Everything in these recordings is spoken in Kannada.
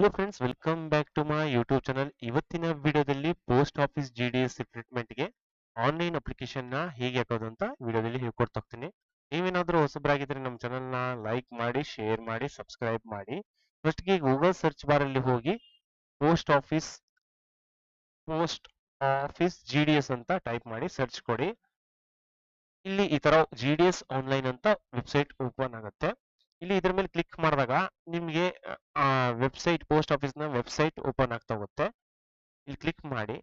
Hello friends welcome back to my YouTube channel ಇವತ್ತಿನ ವಿಡಿಯೋದಲ್ಲಿ post office G D S ರಿಕ್ರೂಟ್ಮೆಂಟ್ಗೆ online ಅಪ್ಲಿಕೇಶನ್ನ ಹೇಗೆ ಹಾಕೋದು ಅಂತ ವಿಡಿಯೋದಲ್ಲಿ ಹೇಳ್ಕೊಡ್ತಾ ಹೋಗ್ತೀನಿ. ನೀವೇನಾದರೂ ಹೊಸಬ್ರಾಗಿದ್ರೆ ನಮ್ಮ ಚಾನಲ್ನ ಲೈಕ್ ಮಾಡಿ ಶೇರ್ ಮಾಡಿ ಸಬ್ಸ್ಕ್ರೈಬ್ ಮಾಡಿ. ಫಸ್ಟ್ಗೆ ಗೂಗಲ್ ಸರ್ಚ್ ಬಾರಲ್ಲಿ ಹೋಗಿ post office post office G D S ಅಂತ ಟೈಪ್ ಮಾಡಿ ಸರ್ಚ್ ಕೊಡಿ. ಇಲ್ಲಿ ಈ ತರ ಜಿ ಡಿ ಎಸ್ ಆನ್ಲೈನ್ ಅಂತ ವೆಬ್ಸೈಟ್ ಓಪನ್ ಆಗುತ್ತೆ. ಇಲ್ಲಿ ಇದ್ರ ಮೇಲೆ ಕ್ಲಿಕ್ ಮಾಡಿದಾಗ ನಿಮಗೆ ವೆಬ್ಸೈಟ್ ಪೋಸ್ಟ್ ಆಫೀಸ್ನ ವೆಬ್ಸೈಟ್ ಓಪನ್ ಆಗ್ತಾ ಹೋಗುತ್ತೆ. ಇಲ್ಲಿ ಕ್ಲಿಕ್ ಮಾಡಿ.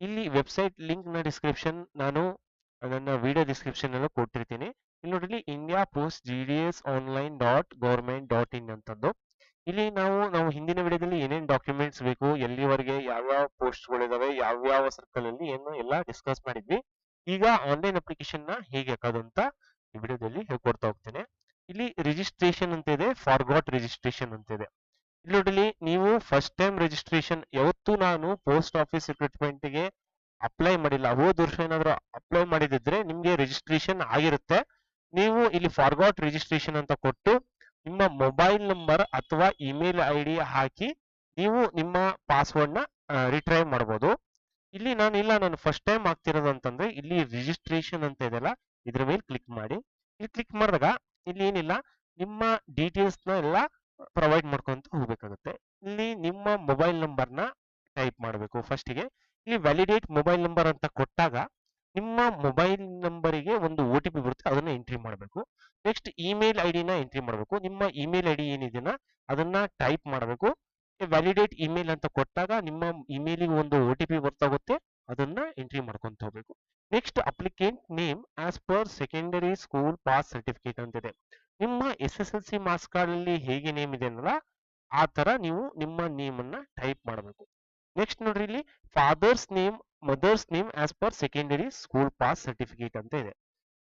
ಇಲ್ಲಿ ವೆಬ್ಸೈಟ್ ಲಿಂಕ್ನ ಡಿಸ್ಕ್ರಿಪ್ಷನ್ ನಾನು ನನ್ನ ವಿಡಿಯೋ ಡಿಸ್ಕ್ರಿಪ್ಷನ್ ಅಲ್ಲೂ ಕೊಟ್ಟಿರ್ತೀನಿ. ಇಲ್ಲಿ ನೋಡಿ India post G D S online dot government dot in ಅಂತದ್ದು. ಇಲ್ಲಿ ನಾವು ನಾವು ಹಿಂದಿನ ವಿಡಿಯೋದಲ್ಲಿ ಏನೇನು ಡಾಕ್ಯುಮೆಂಟ್ಸ್ ಬೇಕು, ಎಲ್ಲಿವರೆಗೆ ಯಾವ್ಯಾವ ಪೋಸ್ಟ್ಗಳಿದಾವೆ ಯಾವ್ಯಾವ ಸರ್ಕಲ್ ಅಲ್ಲಿ ಏನು ಎಲ್ಲ ಡಿಸ್ಕಸ್ ಮಾಡಿದ್ವಿ. ಈಗ ಆನ್ಲೈನ್ ಅಪ್ಲಿಕೇಶನ್ನ ಹೇಗೆ ಹಾಕೋದು ಅಂತ ಈ ವಿಡಿಯೋದಲ್ಲಿ ಹೇಳ್ಕೊಡ್ತಾ ಹೋಗ್ತೇನೆ. ಇಲ್ಲಿ ರಿಜಿಸ್ಟ್ರೇಷನ್ ಅಂತ ಇದೆ ಫಾರ್ಗಾಟ್ ರಿಜಿಸ್ಟ್ರೇಷನ್ ಅಂತ ಇದೆ. ಇಲ್ಲಿ ನೋಡಿ ನೀವು ಫಸ್ಟ್ ಟೈಮ್ ರಿಜಿಸ್ಟ್ರೇಷನ್ ಯಾವತ್ತು ನಾನು ಪೋಸ್ಟ್ ಆಫೀಸ್ ರಿಕ್ರೂಟ್ಮೆಂಟ್ಗೆ ಅಪ್ಲೈ ಮಾಡಿಲ್ಲ. ಹೋದ ವರ್ಷ ಏನಾದ್ರು ಅಪ್ಲೈ ಮಾಡಿದಿದ್ರೆ ನಿಮ್ಗೆ ರಿಜಿಸ್ಟ್ರೇಷನ್ ಆಗಿರುತ್ತೆ. ನೀವು ಇಲ್ಲಿ ಫಾರ್ಗಾಟ್ ರಿಜಿಸ್ಟ್ರೇಷನ್ ಅಂತ ಕೊಟ್ಟು ನಿಮ್ಮ ಮೊಬೈಲ್ ನಂಬರ್ ಅಥವಾ ಇಮೇಲ್ ಐ ಡಿ ಹಾಕಿ ನೀವು ನಿಮ್ಮ ಪಾಸ್ವರ್ಡ್ನ ರಿಟ್ರೈವ್ ಮಾಡಬಹುದು ಇಲ್ಲಿ ನಾನು, ಇಲ್ಲ, ನಾನು ಫಸ್ಟ್ ಟೈಮ್ ಆಗ್ತಿರೋದು ಅಂತಂದ್ರೆ ಇಲ್ಲಿ ರಿಜಿಸ್ಟ್ರೇಷನ್ ಅಂತ ಇದೆಯಲ್ಲ, ಇದ್ರ ಮೇಲೆ ಕ್ಲಿಕ್ ಮಾಡಿ. ಇಲ್ಲಿ ಕ್ಲಿಕ್ ಮಾಡಿದಾಗ ಇಲ್ಲಿ ಏನಿಲ್ಲ ನಿಮ್ಮ ಡೀಟೇಲ್ಸ್ನ ಎಲ್ಲ ಪ್ರೊವೈಡ್ ಮಾಡ್ಕೊಂತ ಹೋಗ್ಬೇಕಾಗುತ್ತೆ. ಇಲ್ಲಿ ನಿಮ್ಮ ಮೊಬೈಲ್ ನಂಬರ್ನ ಟೈಪ್ ಮಾಡಬೇಕು ಫಸ್ಟಿಗೆ ಇಲ್ಲಿ ವ್ಯಾಲಿಡೇಟ್ ಮೊಬೈಲ್ ನಂಬರ್ ಅಂತ ಕೊಟ್ಟಾಗ ನಿಮ್ಮ ಮೊಬೈಲ್ ನಂಬರಿಗೆ ಒಂದು ಒ ಟಿ ಪಿ ಬರುತ್ತೆ, ಅದನ್ನ ಎಂಟ್ರಿ ಮಾಡಬೇಕು. ನೆಕ್ಸ್ಟ್ ಇಮೇಲ್ ಐ ಡಿನ ಎಂಟ್ರಿ ಮಾಡಬೇಕು. ನಿಮ್ಮ ಇಮೇಲ್ ಐ ಡಿ ಏನಿದೆನಾ ಅದನ್ನ ಟೈಪ್ ಮಾಡಬೇಕು. ವ್ಯಾಲಿಡೇಟ್ ಇಮೇಲ್ ಅಂತ ಕೊಟ್ಟಾಗ ನಿಮ್ಮ ಇಮೇಲಿಗೆ ಒಂದು ಒ ಟಿ ಪಿ ಬರ್ತಾ ಹೋಗುತ್ತೆ ಅದನ್ನ ಎಂಟ್ರಿ ಮಾಡ್ಕೊಂತ ಹೋಗ್ಬೇಕು. Next applicant name as per secondary school pass certificate ಅಂತಿದೆ. ನಿಮ್ಮ S S L C marks card ಅಲ್ಲಿ ಹೇಗೆ ನೇಮ್ ಇದೆ ಅನ್ನಲ್ಲ ಆ ತರ ನೀವು ನಿಮ್ಮ ನೇಮ್ ಅನ್ನ ಟೈಪ್ ಮಾಡಬೇಕು. ನೆಕ್ಸ್ಟ್ ನೋಡ್ರಿ ಇಲ್ಲಿ father's name mother's name as per secondary school pass certificate ಅಂತ ಇದೆ.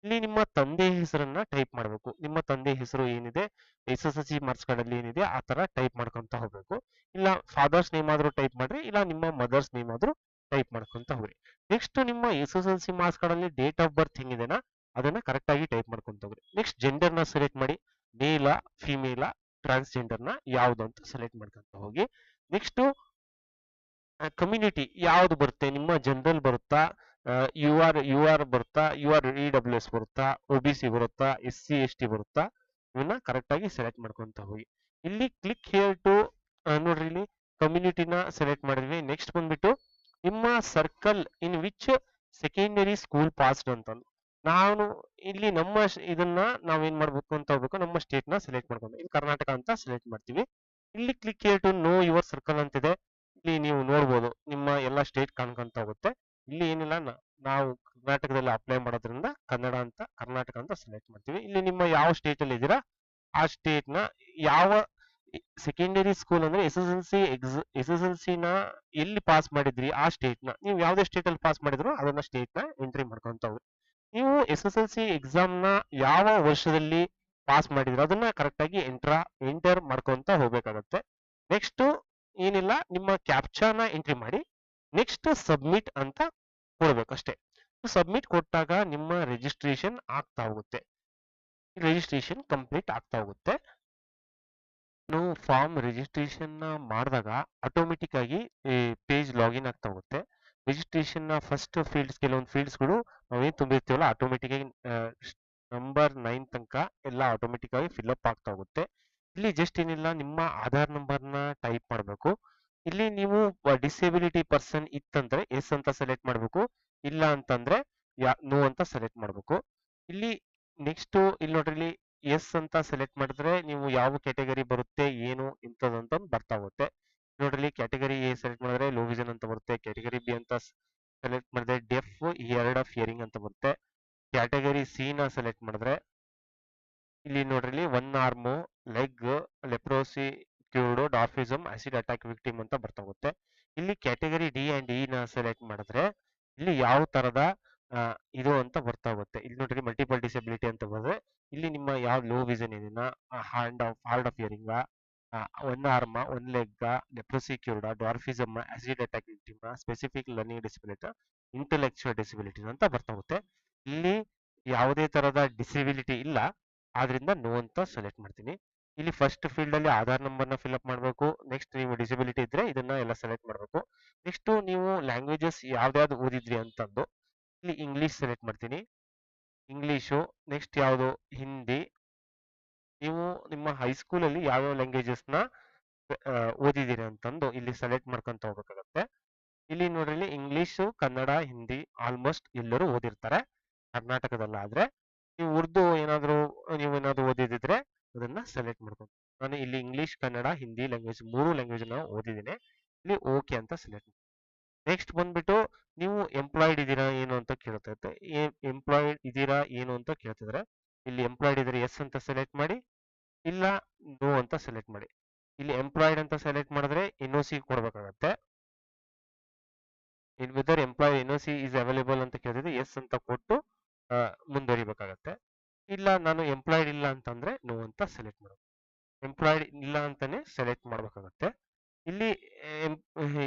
ಇಲ್ಲಿ ನಿಮ್ಮ ತಂದೆ ಹೆಸರನ್ನ ಟೈಪ್ ಮಾಡಬೇಕು. ನಿಮ್ಮ ತಂದೆ ಹೆಸರು ಏನಿದೆ S S L C marks card ಅಲ್ಲಿ ಏನಿದೆ, ಆ ತರ ಟೈಪ್ ಮಾಡ್ಕೊಂತ ಹೋಗ್ಬೇಕು. ಇಲ್ಲ ಫಾದರ್ಸ್ ನೇಮ್ ಆದ್ರೂ ಟೈಪ್ ಮಾಡ್ರಿ, ಇಲ್ಲ ನಿಮ್ಮ ಮದರ್ಸ್ ನೇಮ್ ಆದ್ರೂ ಟೈಪ್ ಮಾಡ್ಕೊಂತ ಹೋಗ್ರಿ. ನೆಕ್ಸ್ಟ್ ನಿಮ್ಮ S S L C marks card ಅಲ್ಲಿ ಡೇಟ್ ಆಫ್ ಬರ್ತ್ ಹೆಂಗಿದೆನಾ, ಅದನ್ನ ಕರೆಕ್ಟ್ ಆಗಿ ಟೈಪ್ ಮಾಡ್ಕೊಂತ ಹೋಗ್ರಿ. ನೆಕ್ಸ್ಟ್ ಜೆಂಡರ್ನ ಸೆಲೆಕ್ಟ್ ಮಾಡಿ ಮೇಲ ಫಿಮೇಲ ಟ್ರಾನ್ಸ್ಜೆಂಡರ್ನ ಯಾವ್ದು ಅಂತ ಸೆಲೆಕ್ಟ್ ಮಾಡ್ಕೊಂತ ಹೋಗಿ. ನೆಕ್ಸ್ಟ್ ಕಮ್ಯುನಿಟಿ ಯಾವ್ದು ಬರುತ್ತೆ, ನಿಮ್ಮ ಜನರಲ್ ಬರುತ್ತಾ ಯು ಆರ್ ಯು ಆರ್ ಬರುತ್ತಾ ಯು ಆರ್ ಇ ಎಸ್ ಬರುತ್ತಾ ಒ ಬಿ ಸಿ ಬರುತ್ತಾ ಎಸ್ ಸಿ ಎಸ್ ಟಿ ಬರುತ್ತಾ ಇವನ್ನ ಕರೆಕ್ಟ್ ಆಗಿ ಸೆಲೆಕ್ಟ್ ಮಾಡ್ಕೊಂತ ಹೋಗಿ. ಇಲ್ಲಿ ಕ್ಲಿಕ್ ಹೇರ್ ಟು ನೋಡ್ರಿ ಇಲ್ಲಿ ಕಮ್ಯುನಿಟಿನ ಸೆಲೆಕ್ಟ್ ಮಾಡಿದ್ವಿ. ನೆಕ್ಸ್ಟ್ ಬಂದ್ಬಿಟ್ಟು ನಿಮ್ಮ circle in which secondary school passed ಅಂತಂದು. ನಾನು ಇಲ್ಲಿ ನಮ್ಮ ಇದನ್ನ ನಾವೇನ್ ಮಾಡ್ಬೇಕು ಅಂತ ಹೋಗ್ಬೇಕು ನಮ್ಮ ಸ್ಟೇಟ್ನ ಸೆಲೆಕ್ಟ್ ಮಾಡ್ಕೊಂಡು ಇಲ್ಲಿ ಕರ್ನಾಟಕ ಅಂತ ಸೆಲೆಕ್ಟ್ ಮಾಡ್ತೀವಿ. ಇಲ್ಲಿ click here to know your circle ಅಂತಿದೆ. ಇಲ್ಲಿ ನೀವು ನೋಡ್ಬೋದು, ನಿಮ್ಮ ಎಲ್ಲ ಸ್ಟೇಟ್ ಕಾಣ್ಕೊಂತ ಹೋಗುತ್ತೆ. ಇಲ್ಲಿ ಏನಿಲ್ಲ ನಾವು ಕರ್ನಾಟಕದಲ್ಲಿ ಅಪ್ಲೈ ಮಾಡೋದ್ರಿಂದ ಕನ್ನಡ ಅಂತ, ಕರ್ನಾಟಕ ಅಂತ ಸೆಲೆಕ್ಟ್ ಮಾಡ್ತೀವಿ. ಇಲ್ಲಿ ನಿಮ್ಮ ಯಾವ ಸ್ಟೇಟ್ ಅಲ್ಲಿ ಇದ್ದೀರಾ, ಆ ಸ್ಟೇಟ್ನ ಯಾವ ಸೆಕೆಂಡರಿ ಸ್ಕೂಲ್ ಅಂದ್ರೆ S S L C X S S L C ನ ಎಲ್ಲಿ ಪಾಸ್ ಮಾಡಿದ್ರಿ? ಆ ಸ್ಟೇಟ್ನ. ನೀವು ಯಾವುದೇ ಸ್ಟೇಟ್ ಅಲ್ಲಿ ಪಾಸ್ ಮಾಡಿದ್ರು ಅದನ್ನ ಸ್ಟೇಟ್ನ ಎಂಟ್ರಿ ಮಾಡ್ಕೊಂತ ಹೋಗ್ರಿ ನೀವು ಎಸ್ ಎಸ್ ಎಲ್ ಸಿ ಎಕ್ಸಾಮ್ನ ಯಾವ ವರ್ಷದಲ್ಲಿ ಪಾಸ್ ಮಾಡಿದ್ರು ಅದನ್ನ ಕರೆಕ್ಟ್ ಆಗಿ ಎಂಟ್ರಾ ಎಂಟರ್ ಮಾಡ್ಕೊಂತ ಹೋಗ್ಬೇಕಾಗತ್ತೆ. ನೆಕ್ಸ್ಟ್ ಏನಿಲ್ಲ, ನಿಮ್ಮ ಕ್ಯಾಪ್ಚಾನ ಎಂಟ್ರಿ ಮಾಡಿ ನೆಕ್ಸ್ಟ್ ಸಬ್ಮಿಟ್ ಅಂತ ಕೊಡ್ಬೇಕಷ್ಟೇ. ಸಬ್ಮಿಟ್ ಕೊಟ್ಟಾಗ ನಿಮ್ಮ ರಿಜಿಸ್ಟ್ರೇಷನ್ ಆಗ್ತಾ ಹೋಗುತ್ತೆ. ರಿಜಿಸ್ಟ್ರೇಷನ್ ಕಂಪ್ಲೀಟ್ ಆಗ್ತಾ ಹೋಗುತ್ತೆ. ನಾವು ಫಾರ್ಮ್ ರಿಜಿಸ್ಟ್ರೇಷನ್ ಮಾಡಿದಾಗ ಆಟೋಮೆಟಿಕ್ ಆಗಿ ಪೇಜ್ ಲಾಗಿನ್ ಆಗ್ತಾ ಹೋಗುತ್ತೆ. ರಿಜಿಸ್ಟ್ರೇಷನ್ನ ಫಸ್ಟ್ ಫೀಲ್ಡ್ಸ್ ಕೆಲವೊಂದು ಫೀಲ್ಡ್ಸ್ಗಳು ನಾವೇನ್ ತುಂಬಿರ್ತೀವಲ್ಲ ಆಟೋಮೆಟಿಕ್ ಆಗಿ ನಂಬರ್ ನೈನ್ ತನಕ ಎಲ್ಲ ಆಟೋಮೆಟಿಕ್ ಆಗಿ ಫಿಲ್ಅಪ್ ಆಗ್ತಾ ಹೋಗುತ್ತೆ. ಇಲ್ಲಿ ಜಸ್ಟ್ ಏನಿಲ್ಲ, ನಿಮ್ಮ ಆಧಾರ್ ನಂಬರ್ನ ಟೈಪ್ ಮಾಡಬೇಕು. ಇಲ್ಲಿ ನೀವು ಡಿಸೇಬಿಲಿಟಿ ಪರ್ಸನ್ ಇತ್ತಂದ್ರೆ ಎಸ್ ಅಂತ ಸೆಲೆಕ್ಟ್ ಮಾಡಬೇಕು. ಇಲ್ಲ ಅಂತಂದ್ರೆ ನೋ ಅಂತ ಸೆಲೆಕ್ಟ್ ಮಾಡಬೇಕು. ಇಲ್ಲಿ ನೆಕ್ಸ್ಟ್ ಇಲ್ಲಿ ನೋಡ್ರಿ, ಇಲ್ಲಿ ಎಸ್ ಅಂತ ಸೆಲೆಕ್ಟ್ ಮಾಡಿದ್ರೆ ನೀವು ಯಾವ ಕ್ಯಾಟಗರಿ ಬರುತ್ತೆ, ಏನು ಇಂಥದ್ದಂತ ಬರ್ತಾ ಹೋಗುತ್ತೆ. ನೋಡ್ರಿ ಕ್ಯಾಟಗರಿ ಎ ಸೆಲೆಕ್ಟ್ ಮಾಡಿದ್ರೆ ಲೋ ವಿಷನ್ ಅಂತ ಬರುತ್ತೆ ಕ್ಯಾಟಗರಿ ಬಿ ಅಂತ ಸೆಲೆಕ್ಟ್ ಮಾಡಿದ್ರೆ ಡೆಫ್ ಎರಡ್ ಆಫ್ ಇಯರಿಂಗ್ ಅಂತ ಬರುತ್ತೆ. ಕ್ಯಾಟಗರಿ ಸಿ ನ ಸೆಲೆಕ್ಟ್ ಮಾಡಿದ್ರೆ, ಇಲ್ಲಿ ನೋಡ್ರಿ one arm leg leprosy cured dwarfism acid attack victim ಅಂತ ಬರ್ತಾ ಹೋಗುತ್ತೆ. ಇಲ್ಲಿ ಕ್ಯಾಟಗರಿ ಡಿ ಅಂಡ್ ಇ ನ ಸೆಲೆಕ್ಟ್ ಮಾಡಿದ್ರೆ, ಇಲ್ಲಿ ಯಾವ ತರದ ಇದು ಅಂತ ಬರ್ತಾ ಹೋಗುತ್ತೆ ಇಲ್ಲಿ ನೋಡ್ರಿ ಮಲ್ಟಿಪಲ್ ಡಿಸಬಿಲಿಟಿ ಅಂತ ಬಂದ್ರೆ ಇಲ್ಲಿ ನಿಮ್ಮ ಯಾವ ಲೋ ವಿಷನ್ ಇದನ್ನ hand of hard of hearing one arm one leg leprosy cured dwarfism acid attack specific learning disability intellectual disability ಅಂತ ಬರ್ತಾ ಹೋಗುತ್ತೆ ಇಲ್ಲಿ ಯಾವುದೇ ತರದ ಡಿಸಬಿಲಿಟಿ ಇಲ್ಲ. ಆದ್ರಿಂದ ನೋ ಅಂತ ಸೆಲೆಕ್ಟ್ ಮಾಡ್ತೀನಿ. ಇಲ್ಲಿ ಫಸ್ಟ್ ಫೀಲ್ಡ್ ಅಲ್ಲಿ ಆಧಾರ್ ನಂಬರ್ನ ಫಿಲ್ ಅಪ್ ಮಾಡಬೇಕು. ನೆಕ್ಸ್ಟ್ ನೀವು ಡಿಸಬಿಲಿಟಿ ಇದ್ರೆ ಇದನ್ನ ಎಲ್ಲ ಸೆಲೆಕ್ಟ್ ಮಾಡಬೇಕು. ನೆಕ್ಸ್ಟ್ ನೀವು ಲ್ಯಾಂಗ್ವೇಜಸ್ ಯಾವ್ದಾವ್ದು ಓದಿದ್ರಿ ಅಂತಂದು ಇಲ್ಲಿ ಇಂಗ್ಲಿಷ್ ಸೆಲೆಕ್ಟ್ ಮಾಡ್ತೀನಿ. ಇಂಗ್ಲಿಷು ನೆಕ್ಸ್ಟ್ ಯಾವುದು? ಹಿಂದಿ ನೀವು ನಿಮ್ಮ ಹೈಸ್ಕೂಲಲ್ಲಿ ಯಾವ್ಯಾವ ಲ್ಯಾಂಗ್ವೇಜಸ್ನ ಓದಿದ್ದೀರಿ ಅಂತಂದು ಇಲ್ಲಿ ಸೆಲೆಕ್ಟ್ ಮಾಡ್ಕೊಂತ ಹೋಗ್ಬೇಕಾಗತ್ತೆ. ಇಲ್ಲಿ ನೋಡ್ರಿ ಇಂಗ್ಲಿಷು ಕನ್ನಡ ಹಿಂದಿ ಆಲ್ಮೋಸ್ಟ್ ಎಲ್ಲರೂ ಓದಿರ್ತಾರೆ. ಕರ್ನಾಟಕದಲ್ಲಾದ್ರೆ ನೀವು ಉರ್ದು ಏನಾದರೂ, ನೀವು ಏನಾದರೂ ಓದಿದಿದ್ರೆ ಅದನ್ನ ಸೆಲೆಕ್ಟ್ ಮಾಡ್ಕೊಂಡು ನಾನು ಇಲ್ಲಿ ಇಂಗ್ಲಿಷ್ ಕನ್ನಡ ಹಿಂದಿ ಲ್ಯಾಂಗ್ವೇಜ್ ಮೂರು ಲ್ಯಾಂಗ್ವೇಜ್ ಓದಿದ್ದೀನಿ. ಇಲ್ಲಿ ಓಕೆ ಅಂತ ಸೆಲೆಕ್ಟ್ ನೆಕ್ಸ್ಟ್ ಬಂದ್ಬಿಟ್ಟು ನೀವು ಎಂಪ್ಲಾಯ್ಡ್ ಇದ್ದೀರಾ ಏನು ಅಂತ ಕೇಳ್ತೈತೆ ಎಂಪ್ಲಾಯ್ಡ್ ಇದ್ದೀರಾ ಏನು ಅಂತ ಕೇಳ್ತಿದ್ರೆ ಇಲ್ಲಿ ಎಂಪ್ಲಾಯ್ಡ್ ಇದ್ರೆ ಎಸ್ ಅಂತ ಸೆಲೆಕ್ಟ್ ಮಾಡಿ, ಇಲ್ಲ ನೋ ಅಂತ ಸೆಲೆಕ್ಟ್ ಮಾಡಿ. ಇಲ್ಲಿ ಎಂಪ್ಲಾಯ್ಡ್ ಅಂತ ಸೆಲೆಕ್ಟ್ ಮಾಡಿದ್ರೆ N O C ಕೊಡ್ಬೇಕಾಗತ್ತೆ. In whether employ N O C is available ಅಂತ ಕೇಳ್ತಿದ್ರೆ ಎಸ್ ಅಂತ ಕೊಟ್ಟು ಮುಂದುವರಿಬೇಕಾಗತ್ತೆ. ಇಲ್ಲ ನಾನು ಎಂಪ್ಲಾಯ್ಡ್ ಇಲ್ಲ ಅಂತಂದ್ರೆ ನೋ ಅಂತ ಸೆಲೆಕ್ಟ್ ಮಾಡಬೇಕು ಎಂಪ್ಲಾಯ್ಡ್ ಇಲ್ಲ ಅಂತಾನೆ ಸೆಲೆಕ್ಟ್ ಮಾಡ್ಬೇಕಾಗತ್ತೆ. ಇಲ್ಲಿ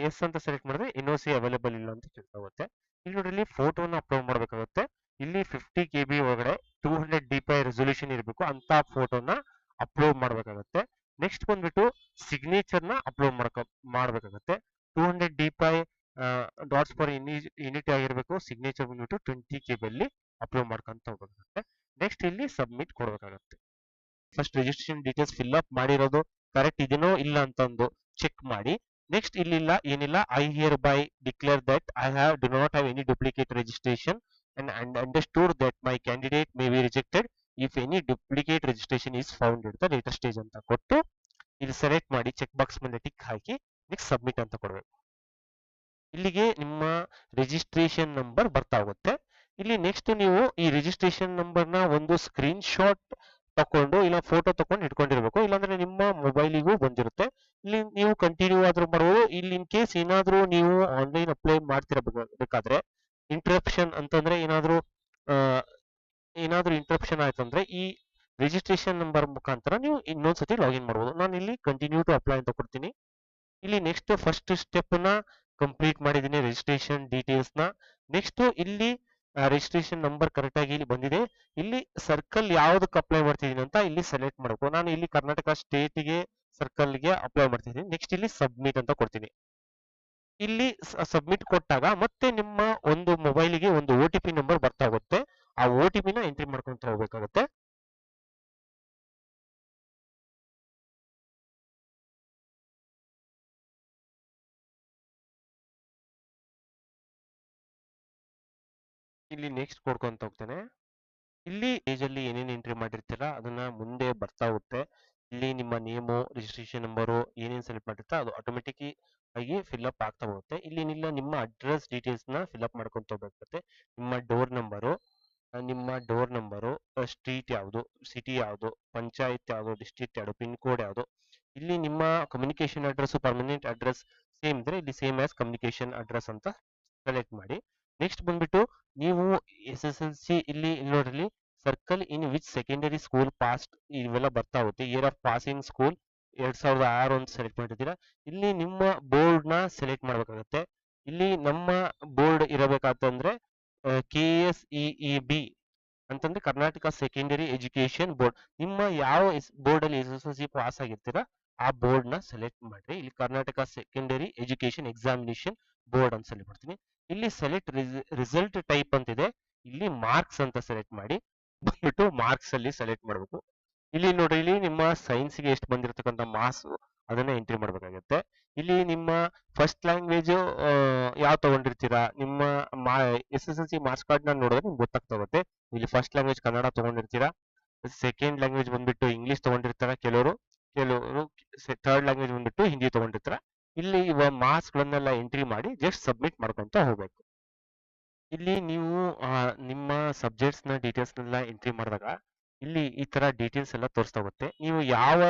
ಎಸ್ ಅಂತ ಸೆಲೆಕ್ಟ್ ಮಾಡಿದ್ರೆ ಸಿ ಅವೈಲೇಬಲ್ ಇಲ್ಲ ಅಂತ ಕೇಳ್ತಾ ಹೋಗುತ್ತೆ ಇಲ್ಲಿ ನೋಡಿ ಇಲ್ಲಿ ಫೋಟೋನ ಅಪ್ಲೋಡ್ ಮಾಡಬೇಕಾಗುತ್ತೆ. ಇಲ್ಲಿ ಫಿಫ್ಟಿ ಕೆ ಬಿ ಒಳಗಡೆ two hundred D P I resolution ಇರಬೇಕು. ಅಂತ ಫೋಟೋನ ಅಪ್ಲೋಡ್ ಮಾಡಬೇಕಾಗುತ್ತೆ. ನೆಕ್ಸ್ಟ್ ಬಂದ್ಬಿಟ್ಟು ಸಿಗ್ನೇಚರ್ನ ಅಪ್ಲೋಡ್ ಮಾಡ್ಕ, ಮಾಡಬೇಕಾಗುತ್ತೆ. Two hundred D P I dots per unit ಆಗಿರಬೇಕು. ಸಿಗ್ನೇಚರ್ ಬಂದ್ಬಿಟ್ಟು ಟ್ವೆಂಟಿ ಕೆ ಬಿ ಅಲ್ಲಿ ಅಪ್ಲೋಡ್ ಮಾಡ್ಕೊಂತ ಹೋಗಬೇಕಾಗುತ್ತೆ. ನೆಕ್ಸ್ಟ್ ಇಲ್ಲಿ ಸಬ್ಮಿಟ್ ಕೊಡಬೇಕಾಗುತ್ತೆ. First registration details fill up ಮಾಡಿರೋದು ಕರೆಕ್ಟ್ ಇದೇನೋ ಇಲ್ಲ ಅಂತಂದು. ಚೆಕ್ ಮಾಡಿ. ನೆಕ್ಸ್ಟ್ ಇಲ್ಲಿಲ್ಲ, ಏನಿಲ್ಲ. I hereby declare that I have do not have any duplicate registration and understood that my candidate may be rejected if any duplicate is found it the latest stage ಅಂತ ಕೊಟ್ಟು ಇಲ್ಲಿ ಸೆಲೆಕ್ಟ್ ಮಾಡಿ ಚೆಕ್ ಬಾಕ್ಸ್ ಮೇಲೆ ಟಿಕ್ ಹಾಕಿ ನೆಕ್ಸ್ಟ್ ಸಬ್ಮಿಟ್ ಅಂತ ಕೊಡಬೇಕು. ಇಲ್ಲಿಗೆ ನಿಮ್ಮ ರಿಜಿಸ್ಟ್ರೇಷನ್ ನಂಬರ್ ಬರ್ತಾ ಹೋಗುತ್ತೆ. ಇಲ್ಲಿ ನೆಕ್ಸ್ಟ್ ನೀವು ಈ ರಿಜಿಸ್ಟ್ರೇಷನ್ ನಂಬರ್ನ ಒಂದು ಸ್ಕ್ರೀನ್ ಶಾಟ್ ತಕೊಂಡು ಇಲ್ಲ ಫೋಟೋ ತಕೊಂಡು ಇಟ್ಕೊಂಡಿರ್ಬೇಕು. ಇಲ್ಲಾಂದ್ರೆ ನಿಮ್ಮ ಮೊಬೈಲಿಗೂ ಬಂದಿರುತ್ತೆ. ಇಲ್ಲಿ ನೀವು ಕಂಟಿನ್ಯೂ ಆದ್ರೂ ಮಾಡಬಹುದು ಇಲ್ಲಿ ಇನ್ ಕೇಸ್ ಏನಾದ್ರೂ ನೀವು ಆನ್ಲೈನ್ ಅಪ್ಲೈ ಮಾಡ್ತಿರಬೇಕಾದ್ರೆ ಇಂಟ್ರಪ್ಷನ್ ಅಂತಂದ್ರೆ ಏನಾದ್ರೂ ಏನಾದ್ರೂ ಇಂಟ್ರಪ್ಷನ್ ಆಯ್ತಂದ್ರೆ ಈ ರಿಜಿಸ್ಟ್ರೇಷನ್ ನಂಬರ್ ಮುಖಾಂತರ ನೀವು ಇನ್ನೊಂದ್ಸತಿ ಲಾಗಿನ್ ಮಾಡಬಹುದು ನಾನು ಇಲ್ಲಿ ಕಂಟಿನ್ಯೂ ಟು ಅಪ್ಲೈ ಅಂತ ಕೊಡ್ತೀನಿ. ಇಲ್ಲಿ ನೆಕ್ಸ್ಟ್ ಫಸ್ಟ್ ಸ್ಟೆಪ್ನ ಕಂಪ್ಲೀಟ್ ಮಾಡಿದ್ದೀನಿ ರಿಜಿಸ್ಟ್ರೇಷನ್ ಡೀಟೇಲ್ಸ್ನ. ನೆಕ್ಸ್ಟ್ ಇಲ್ಲಿ ರಿಜಿಸ್ಟ್ರೇಷನ್ ನಂಬರ್ ಕರೆಕ್ಟ್ ಆಗಿ ಇಲ್ಲಿ ಬಂದಿದೆ. ಇಲ್ಲಿ ಸರ್ಕಲ್ ಯಾವ್ದಕ್ಕೆ ಅಪ್ಲೈ ಮಾಡ್ತಿದ್ದೀನಿ ಅಂತ ಇಲ್ಲಿ ಸೆಲೆಕ್ಟ್ ಮಾಡಬೇಕು ನಾನು ಇಲ್ಲಿ ಕರ್ನಾಟಕ ಸ್ಟೇಟ್ಗೆ ಸರ್ಕಲ್ಗೆ ಅಪ್ಲೈ ಮಾಡ್ತಿದ್ದೀನಿ. ನೆಕ್ಸ್ಟ್ ಇಲ್ಲಿ ಸಬ್ಮಿಟ್ ಅಂತ ಕೊಡ್ತೀನಿ. ಇಲ್ಲಿ ಸಬ್ಮಿಟ್ ಕೊಟ್ಟಾಗ ಮತ್ತೆ ನಿಮ್ಮ ಒಂದು ಮೊಬೈಲಿಗೆ ಒಂದು ಒ ಟಿ ಪಿ ನಂಬರ್ ಬರ್ತಾ ಹೋಗುತ್ತೆ. ಆ ಒ ಟಿ ಪಿನ ಎಂಟ್ರಿ ಮಾಡ್ಕೊಂತ ಹೋಗ್ಬೇಕಾಗುತ್ತೆ. ಇಲ್ಲಿ ನೆಕ್ಸ್ಟ್ ಕೊಡ್ಕೊಂತ ಹೋಗ್ತೇನೆ. ಇಲ್ಲಿ ಏಜ್ ಅಲ್ಲಿ ಏನೇನು ಎಂಟ್ರಿ ಮಾಡಿರ್ತೀರಾ, ಅದನ್ನ ಮುಂದೆ ಬರ್ತಾ ಹೋಗುತ್ತೆ. ಇಲ್ಲಿ ನಿಮ್ಮ ನೇಮು ರಿಜಿಸ್ಟ್ರೇಷನ್ ನಂಬರು ಏನೇನು ಸೆಲೆಕ್ಟ್ ಮಾಡಿರ್ತಾ ಅದು ಆಟೋಮೆಟಿಕ್ ಆಗಿ ಫಿಲ್ ಅಪ್ ಆಗ್ತಾ ಹೋಗುತ್ತೆ. ಇಲ್ಲಿ ಏನಿಲ್ಲ ನಿಮ್ಮ ಅಡ್ರೆಸ್ ಡೀಟೇಲ್ಸ್ನ ಫಿಲ್ ಅಪ್ ಮಾಡ್ಕೊಂತ ಹೋಗ್ಬೇಕಾಗುತ್ತೆ. ನಿಮ್ಮ ಡೋರ್ ನಂಬರು ನಿಮ್ಮ ಡೋರ್ ನಂಬರು ಸ್ಟ್ರೀಟ್ ಯಾವುದು ಸಿಟಿ ಯಾವುದು, ಪಂಚಾಯತ್ ಯಾವುದು ಡಿಸ್ಟ್ರಿಕ್ಟ್ ಯಾವುದು ಪಿನ್ ಕೋಡ್ ಯಾವುದು. ಇಲ್ಲಿ ನಿಮ್ಮ communication address permanent address same ಇದ್ರೆ ಇಲ್ಲಿ ಸೇಮ್ ಆಸ್ ಕಮ್ಯುನಿಕೇಶನ್ ಅಡ್ರೆಸ್ ಅಂತ ಸೆಲೆಕ್ಟ್ ಮಾಡಿ. ನೆಕ್ಸ್ಟ್ ಬಂದ್ಬಿಟ್ಟು ನೀವು ಎಸ್ ಎಸ್ ಎಲ್ ಸಿ ಇಲ್ಲಿ ನೋಡ್ರಿ circle in which secondary school passed ಇವೆಲ್ಲ ಬರ್ತಾ ಹೋಗುತ್ತೆ. ಇಯರ್ ಆಫ್ ಪಾಸಿಂಗ್ ಸ್ಕೂಲ್ ಎರಡ್ ಸಾವಿರದ ಆರು ಅಂತ ಸೆಲೆಕ್ಟ್ ಮಾಡಿದ್ದೀರಾ ಇಲ್ಲಿ ನಿಮ್ಮ ಬೋರ್ಡ್ನ ಸೆಲೆಕ್ಟ್ ಮಾಡ್ಬೇಕಾಗುತ್ತೆ. ಇಲ್ಲಿ ನಮ್ಮ ಬೋರ್ಡ್ ಇರಬೇಕಂತಂದ್ರೆ ಕೆ ಎಸ್ ಇ ಬಿ ಅಂತಂದ್ರೆ ಕರ್ನಾಟಕ ಸೆಕೆಂಡರಿ ಎಜುಕೇಶನ್ ಬೋರ್ಡ್ ನಿಮ್ಮ ಯಾವ ಬೋರ್ಡ್ ಅಲ್ಲಿ S S L C pass ಆಗಿರ್ತೀರಾ, ಆ ಬೋರ್ಡ್ನ ಸೆಲೆಕ್ಟ್ ಮಾಡ್ರಿ. ಇಲ್ಲಿ Karnataka secondary education examination board ಅಂತ ಸೆಲೆಕ್ಟ್ ಮಾಡ್ತೀನಿ ಇಲ್ಲಿ ಸೆಲೆಕ್ಟ್ ರಿಸಲ್ಟ್ ಟೈಪ್ ಅಂತಿದೆ. ಇಲ್ಲಿ ಮಾರ್ಕ್ಸ್ ಅಂತ ಸೆಲೆಕ್ಟ್ ಮಾಡಿ, ಬಂದ್ಬಿಟ್ಟು ಮಾರ್ಕ್ಸ್ ಅಲ್ಲಿ ಸೆಲೆಕ್ಟ್ ಮಾಡಬೇಕು. ಇಲ್ಲಿ ನೋಡಿ ಇಲ್ಲಿ ನಿಮ್ಮ ಸೈನ್ಸ್ಗೆ ಎಷ್ಟು ಬಂದಿರತಕ್ಕಂತ ಮಾರ್ಕ್ಸ್ ಅದನ್ನ ಎಂಟ್ರಿ ಮಾಡ್ಬೇಕಾಗತ್ತೆ. ಇಲ್ಲಿ ನಿಮ್ಮ ಫಸ್ಟ್ ಲ್ಯಾಂಗ್ವೇಜ್ ಯಾವ ತಗೊಂಡಿರ್ತೀರಾ? ನಿಮ್ಮ S S L C marks ಕಾರ್ಡ್ನ ನೋಡಿದ್ರೆ ನಿಮ್ಗೆ ಗೊತ್ತಾಗ್ತಾ ಹೋಗುತ್ತೆ ಇಲ್ಲಿ ಫಸ್ಟ್ ಲ್ಯಾಂಗ್ವೇಜ್ ಕನ್ನಡ ತಗೊಂಡಿರ್ತೀರಾ? ಸೆಕೆಂಡ್ ಲ್ಯಾಂಗ್ವೇಜ್ ಬಂದ್ಬಿಟ್ಟು ಇಂಗ್ಲಿಷ್ ತಗೊಂಡಿರ್ತಾರ? ಕೆಲವರು? ಕೆಲವರು ಥರ್ಡ್ ಲ್ಯಾಂಗ್ವೇಜ್ ಬಂದ್ಬಿಟ್ಟು ಹಿಂದಿ ತಗೊಂಡಿರ್ತಾರ? ಇಲ್ಲಿ ಇವ ಮಾರ್ಕ್ಸ್ ಗಳನ್ನೆಲ್ಲ ಎಂಟ್ರಿ ಮಾಡಿ ಜಸ್ಟ್ ಸಬ್ಮಿಟ್ ಮಾಡ್ಕೊಂತ ಹೋಗ್ಬೇಕು. ಇಲ್ಲಿ ನೀವು ನಿಮ್ಮ ಸಬ್ಜೆಕ್ಟ್ಸ್ನ ಡೀಟೇಲ್ಸ್ ನೆಲ್ಲ ಎಂಟ್ರಿ ಮಾಡಿದಾಗ ಇಲ್ಲಿ ಈ ತರ ಡೀಟೇಲ್ಸ್ ಎಲ್ಲ ತೋರಿಸ್ತಾ ಹೋಗುತ್ತೆ. ನೀವು ಯಾವ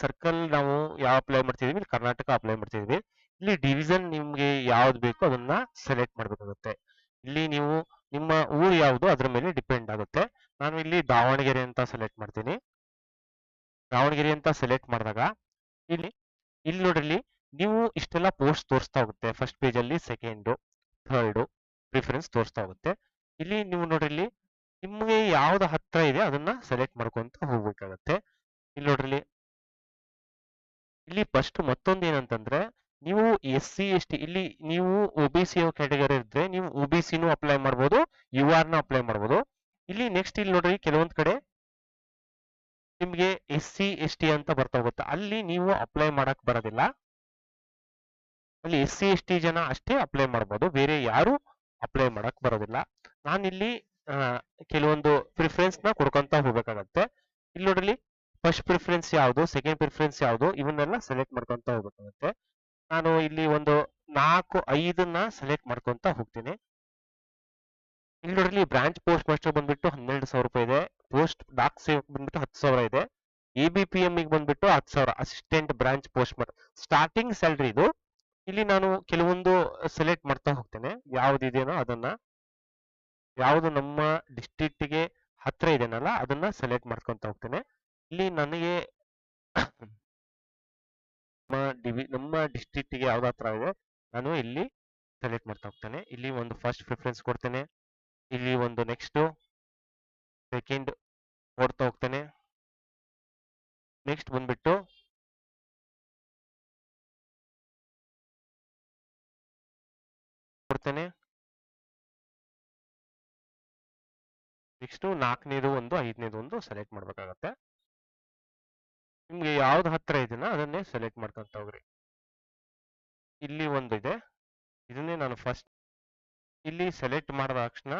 ಸರ್ಕಲ್ ನಾವು ಯಾವ ಅಪ್ಲೈ ಮಾಡ್ತಿದೀವಿ, ಇಲ್ಲಿ ಕರ್ನಾಟಕ ಅಪ್ಲೈ ಮಾಡ್ತಿದೀವಿ, ಇಲ್ಲಿ ಡಿವಿಷನ್ ನಿಮ್ಗೆ ಯಾವ್ದು ಬೇಕೋ ಅದನ್ನ ಸೆಲೆಕ್ಟ್ ಮಾಡ್ಬೇಕಾಗುತ್ತೆ. ಇಲ್ಲಿ ನೀವು ನಿಮ್ಮ ಊರು ಯಾವುದು ಅದ್ರ ಮೇಲೆ ಡಿಪೆಂಡ್ ಆಗುತ್ತೆ. ನಾನು ಇಲ್ಲಿ ದಾವಣಗೆರೆ ಅಂತ ಸೆಲೆಕ್ಟ್ ಮಾಡ್ತೀನಿ. ದಾವಣಗೆರೆ ಅಂತ ಸೆಲೆಕ್ಟ್ ಮಾಡಿದಾಗ ಇಲ್ಲಿ ಇಲ್ಲಿ ನೋಡ್ರಿ ನೀವು ಇಷ್ಟೆಲ್ಲ ಪೋಸ್ಟ್ ತೋರಿಸ್ತಾ ಹೋಗುತ್ತೆ. ಫಸ್ಟ್ ಪೇಜ್ ಅಲ್ಲಿ ಸೆಕೆಂಡ್ ಥರ್ಡ್ ಪ್ರಿಫರೆನ್ಸ್ ತೋರಿಸ್ತಾ ಹೋಗುತ್ತೆ. ಇಲ್ಲಿ ನೀವು ನೋಡ್ರಿ, ಇಲ್ಲಿ ನಿಮ್ಗೆ ಯಾವ್ದು ಹತ್ರ ಇದೆ ಅದನ್ನ ಸೆಲೆಕ್ಟ್ ಮಾಡ್ಕೊಂತ ಹೋಗ್ಬೇಕಾಗತ್ತೆ. ಇಲ್ಲಿ ನೋಡ್ರಿ, ಇಲ್ಲಿ ಫಸ್ಟ್ ಮತ್ತೊಂದು ಏನಂತಂದ್ರೆ, ನೀವು ಎಸ್ ಸಿ ಎಸ್ ಟಿ ಇಲ್ಲಿ ನೀವು ಒ ಬಿ ಸಿ ಕ್ಯಾಟಗರಿ ಇದ್ರೆ ನೀವು ಒ ಬಿ ಸಿನೂ ಅಪ್ಲೈ ಮಾಡ್ಬೋದು ಯು ಆರ್ನ ಅಪ್ಲೈ ಮಾಡ್ಬೋದು. ಇಲ್ಲಿ ನೆಕ್ಸ್ಟ್ ಇಲ್ಲಿ ನೋಡ್ರಿ, ಕೆಲವೊಂದ್ ಕಡೆ ನಿಮ್ಗೆ ಎಸ್ ಸಿ ಎಸ್ ಟಿ ಅಂತ ಬರ್ತಾ ಹೋಗುತ್ತೆ. ಅಲ್ಲಿ ನೀವು ಅಪ್ಲೈ ಮಾಡಕ್ ಬರೋದಿಲ್ಲ. ಅಲ್ಲಿ ಎಸ್ ಸಿ ಎಸ್ ಟಿ ಜನ ಅಷ್ಟೇ ಅಪ್ಲೈ ಮಾಡ್ಬೋದು. ಬೇರೆ ಯಾರು ಅಪ್ಲೈ ಮಾಡಕ್ ಬರೋದಿಲ್ಲ. ನಾನಿಲ್ಲಿ ಕೆಲವೊಂದು ಪ್ರಿಫರೆನ್ಸ್ನ ಕೊಡ್ಕೊಂತ ಹೋಗ್ಬೇಕಾಗತ್ತೆ. ಇಲ್ಲಿ ನೋಡ್ರಿ ಫಸ್ಟ್ ಪ್ರಿಫರೆನ್ಸ್ ಯಾವುದು ಸೆಕೆಂಡ್ ಪ್ರಿಫರೆನ್ಸ್ ಯಾವುದು, ಇವನ್ನೆಲ್ಲ ಸೆಲೆಕ್ಟ್ ಮಾಡ್ಕೊಂತ ಹೋಗ್ಬೇಕಾಗತ್ತೆ. ನಾನು ಇಲ್ಲಿ ಒಂದು ನಾಲ್ಕು, ಐದನ್ನ ಸೆಲೆಕ್ಟ್ ಮಾಡ್ಕೊಂತ ಹೋಗ್ತೀನಿ. ಇಲ್ಲಿ ನೋಡ್ರಿ ಬ್ರಾಂಚ್ ಪೋಸ್ಟ್ ಮಾಸ್ಟರ್ ಬಂದ್ಬಿಟ್ಟು ಹನ್ನೆರಡು ಸಾವಿರ ರೂಪಾಯಿ ಇದೆ. ಪೋಸ್ಟ್ ಡಾಕ್ ಸೇವಕ್ ಬಂದ್ಬಿಟ್ಟು ಹತ್ತು ಸಾವಿರ ಇದೆ. ಎ ಬಿ ಪಿ ಎಂ ಬಂದ್ಬಿಟ್ಟು ಹತ್ತು ಸಾವಿರ. Assistant branch post master starting salary ಇದು ಇಲ್ಲಿ ನಾನು ಕೆಲವೊಂದು ಸೆಲೆಕ್ಟ್ ಮಾಡ್ತಾ ಹೋಗ್ತೇನೆ. ಯಾವುದಿದೆಯೋ ಅದನ್ನ. ಯಾವುದು ನಮ್ಮ ಡಿಸ್ಟ್ರಿಕ್ಟ್ಗೆ ಹತ್ರ ಇದೆನಲ್ಲ ಅದನ್ನ ಸೆಲೆಕ್ಟ್ ಮಾಡ್ಕೊಂತ ಹೋಗ್ತೇನೆ. ಇಲ್ಲಿ ನನಗೆ ನಮ್ಮ ನಮ್ಮ ಯಾವ್ದು ಹತ್ರ ಇದೆ, ನಾನು ಇಲ್ಲಿ ಸೆಲೆಕ್ಟ್ ಮಾಡ್ತಾ ಹೋಗ್ತೇನೆ. ಇಲ್ಲಿ ಒಂದು ಫಸ್ಟ್ ಪ್ರಿಫರೆನ್ಸ್ ಕೊಡ್ತೇನೆ. ಇಲ್ಲಿ ಒಂದು ನೆಕ್ಸ್ಟ್ ಸೆಕೆಂಡ್ ಕೊಡ್ತಾ ಹೋಗ್ತೇನೆ. ನೆಕ್ಸ್ಟ್ ಬಂದ್ಬಿಟ್ಟು ಕೊಡ್ತೇನೆ ನೆಕ್ಸ್ಟ್ ನಾಲ್ಕನೇದು ಒಂದು, ಐದನೇದು ಒಂದು ಸೆಲೆಕ್ಟ್ ಮಾಡ್ಬೇಕಾಗತ್ತೆ. ನಿಮ್ಗೆ ಯಾವ್ದು ಹತ್ರ ಇದನ್ನ ಅದನ್ನೇ ಸೆಲೆಕ್ಟ್ ಮಾಡ್ಕೊಂತ ಹೋಗ್ರಿ. ಇಲ್ಲಿ ಒಂದು ಇದೆ. ಇದನ್ನೇ ನಾನು ಫಸ್ಟ್ ಇಲ್ಲಿ ಸೆಲೆಕ್ಟ್ ಮಾಡಿದ ತಕ್ಷಣ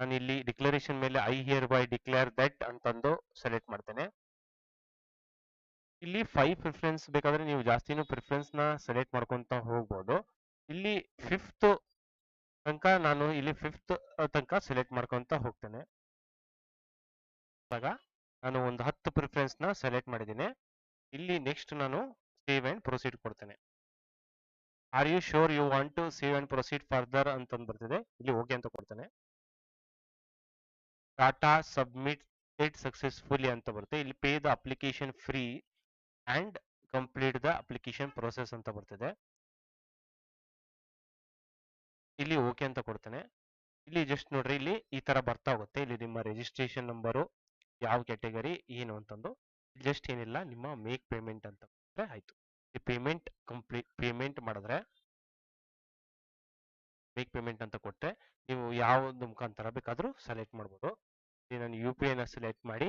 ನಾನು ಇಲ್ಲಿ ಡಿಕ್ಲರೇಷನ್ ಮೇಲೆ I hereby declare that ಅಂತಂದು ಸೆಲೆಕ್ಟ್ ಮಾಡ್ತೇನೆ. ಇಲ್ಲಿ ಫೈವ್ ಪ್ರಿಫರೆನ್ಸ್ ಬೇಕಾದ್ರೆ ನೀವು ಜಾಸ್ತಿನೂ ಪ್ರಿಫರೆನ್ಸ್ನ ಸೆಲೆಕ್ಟ್ ಮಾಡ್ಕೊಂತ ಹೋಗ್ಬೋದು. ಇಲ್ಲಿ ಫಿಫ್ತ್ ತನಕ ನಾನು ಇಲ್ಲಿ ಫಿಫ್ತ್ ತನಕ ಸೆಲೆಕ್ಟ್ ಮಾಡ್ಕೊತ ಹೋಗ್ತೇನೆ. ನಾನು ಒಂದು ಹತ್ತು ಪ್ರಿಫರೆನ್ಸ್ನ ಸೆಲೆಕ್ಟ್ ಮಾಡಿದ್ದೀನಿ. ಇಲ್ಲಿ ನೆಕ್ಸ್ಟ್ ನಾನು ಸೇವ್ ಆ್ಯಂಡ್ ಪ್ರೊಸೀಡ್ ಕೊಡ್ತೇನೆ. Are you sure you want to save and proceed further ಅಂತಂದು ಬರ್ತಿದೆ. ಇಲ್ಲಿ ಓಕೆ ಅಂತ ಕೊಡ್ತೇನೆ. ಡಾಟಾ ಸಬ್ಮಿಟ್ ಇಟ್ ಸಕ್ಸಸ್ಫುಲಿ ಅಂತ ಬರುತ್ತೆ. ಇಲ್ಲಿ pay the application free and complete the application process ಅಂತ ಬರ್ತಿದೆ. ಇಲ್ಲಿ ಓಕೆ ಅಂತ ಕೊಡ್ತೇನೆ. ಇಲ್ಲಿ ಜಸ್ಟ್ ನೋಡ್ರಿ, ಇಲ್ಲಿ ಈ ತರ ಬರ್ತಾ ಹೋಗುತ್ತೆ. ಇಲ್ಲಿ ನಿಮ್ಮ ರಿಜಿಸ್ಟ್ರೇಷನ್ ನಂಬರು ಯಾವ ಕ್ಯಾಟಗರಿ ಏನು ಅಂತಂದು. ಜಸ್ಟ್ ಏನಿಲ್ಲ, ನಿಮ್ಮ ಮೇಕ್ ಪೇಮೆಂಟ್ ಅಂತ ಆಯ್ತು. ಈ ಪೇಮೆಂಟ್ ಕಂಪ್ಲೀಟ್ ಪೇಮೆಂಟ್ ಮಾಡಿದ್ರೆ ಮೇಕ್ ಪೇಮೆಂಟ್ ಅಂತ ಕೊಟ್ಟರೆ ನೀವು ಯಾವ್ದು ಮುಖಾಂತರ ಬೇಕಾದರೂ ಸೆಲೆಕ್ಟ್ ಮಾಡ್ಬೋದು. ನಾನು ಯು ಪಿ ಐನ ಸೆಲೆಕ್ಟ್ ಮಾಡಿ,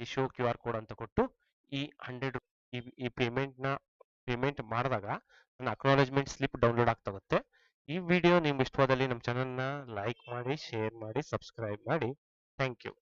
ಈ ಶೋ ಕ್ಯೂ ಆರ್ ಕೋಡ್ ಅಂತ ಕೊಟ್ಟು, ಈ ಹಂಡ್ರೆಡ್ ಈ ಪೇಮೆಂಟ್ನ ಪೇಮೆಂಟ್ ಮಾಡಿದಾಗ, ನನ್ನ ಅಕ್ನಾಲೇಜ್ಮೆಂಟ್ ಸ್ಲಿಪ್ ಡೌನ್ಲೋಡ್ ಆಗ್ತಾ ಈ ವಿಡಿಯೋ ನಿಮ್ಗೆ ಇಷ್ಟವಾದಲ್ಲಿ ನಮ್ಮ ಚಾನಲ್ನ ಲೈಕ್ ಮಾಡಿ ಶೇರ್ ಮಾಡಿ ಸಬ್ಸ್ಕ್ರೈಬ್ ಮಾಡಿ. Thank you